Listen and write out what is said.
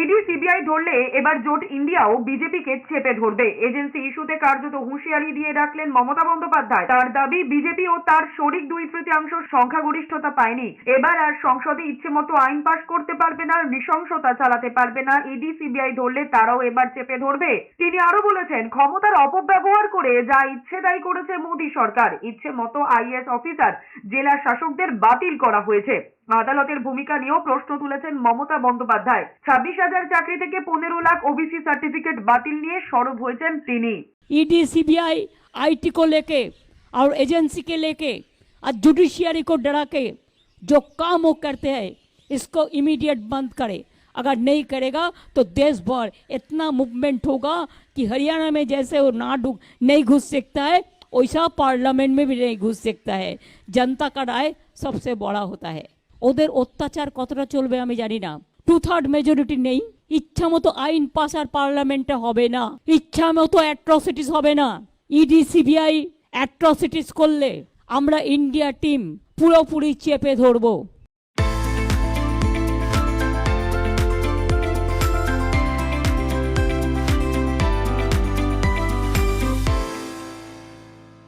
ED CBI ধরলে এবার জোট ইন্ডিয়াও বিজেপিকে চেপে ধরবে। এজেন্সি ইস্যুতে কার্যত হুঁশিয়ারি দিয়ে রাখলেন মমতা বন্দ্যোপাধ্যায়। তার দাবি, বিজেপি ও তার শরিক দুই তৃতীয়াংশ সংখ্যাগরিষ্ঠতা পায়নি। এবার আর সংসদে ইচ্ছে মতো আইন পাশ করতে পারবে না, নৃশংসতা চালাতে পারবে না। ইডি সিবিআই ধরলে তারাও এবার চেপে ধরবে। তিনি আরও বলেছেন, ক্ষমতার অপব্যবহার করে যা ইচ্ছে তাই করেছে মোদী সরকার। ইচ্ছে মতো আইএস অফিসার, জেলা শাসকদের বাতিল করা হয়েছে। আদালতের ভূমিকা নিয়েও প্রশ্ন তুলেছেন মমতা বন্দ্যোপাধ্যায় ছাব্বিশ হাজার চাকরি থেকে পনেরো লাখ ওবিসি সার্টিফিকেট বাতিল নিয়ে সরব হয়েছেন তিনি ईडी सीबीआई आईटी को लेके और एजेंसी के लेके और जुडिशियरी को डरा के जो काम वो करते हैं इसको इमीडिएट बंद करे अगर नहीं करेगा तो देश भर इतना मूवमेंट होगा कि हरियाणा में जैसे वो ना ढुक नहीं घुस सकता है वैसा पार्लियामेंट में भी नहीं घुस सकता है जनता का राय सबसे बड़ा होता है ওদের অত্যাচার কতটা চলবে আমি জানি না। টু থার্ড মেজরিটি নেই। ইচ্ছা মতো আইন পাস আর পার্লামেন্টে হবে না। ইচ্ছা মতো অ্যাট্রসিটিস হবে না। ইডি সিবিআই অ্যাট্রসিটিস করলে আমরা ইন্ডিয়া টিম পুরোপুরি চেপে ধরবো।